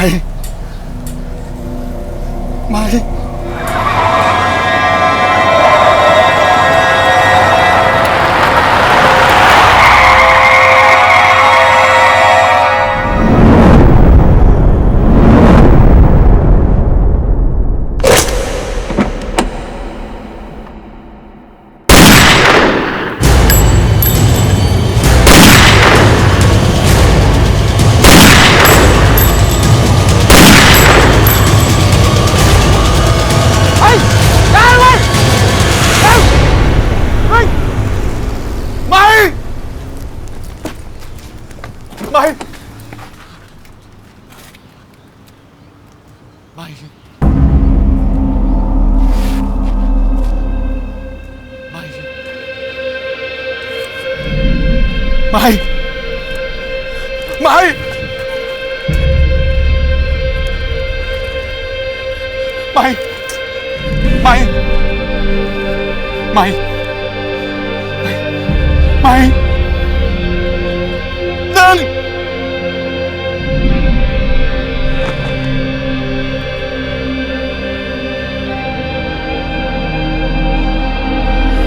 ไม่ ไม่ไม่ไม่ไม่ไม่ ง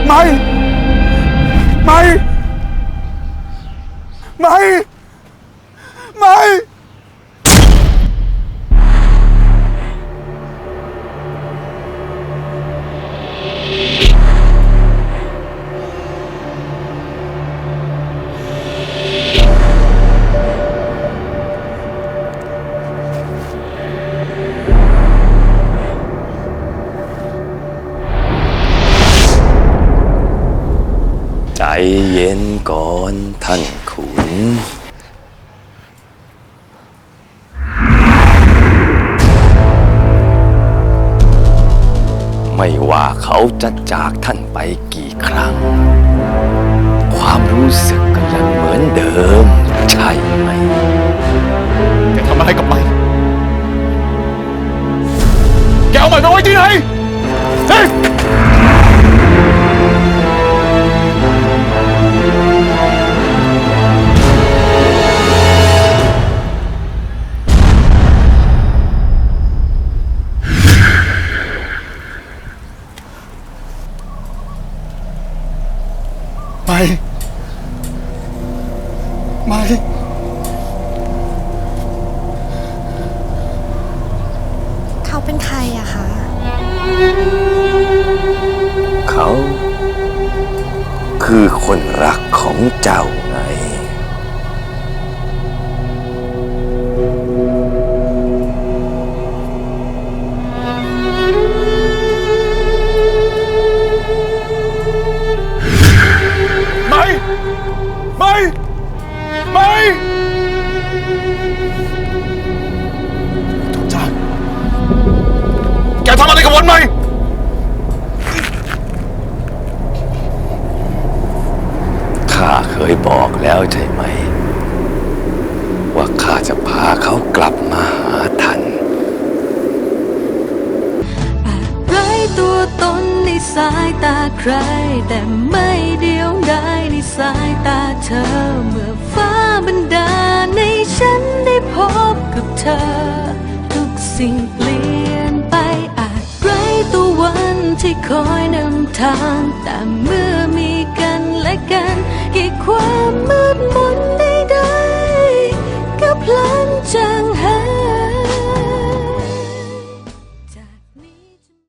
ไม่ ไม่ ไม่ ไม่ใเย็นก่อนท่านขุน ไม่ว่าเขาจะจากท่านไปกี่ครั้ง ความรู้สึกก็ยังเหมือนเดิม ใช่ไหม แกทำอะไรกับม่แไม่ไม่เขาเป็นใครอะคะ เขา คือคนรักของเจ้าไง ไม่ไม่ทุกจานแกทำอะไรกับวันไหมข้าเคยบอกแล้วใช่ไหม ว่าข้าจะพาเขากลับ สายตาใคร แต่ไม่เดียวดายในสายตาเธอ เมื่อฟ้าบันดาลในฉันได้พบกับเธอ ทุกสิ่งเปลี่ยนไปอาจไร้ตัววันที่คอยนำทางแต่เมื่อ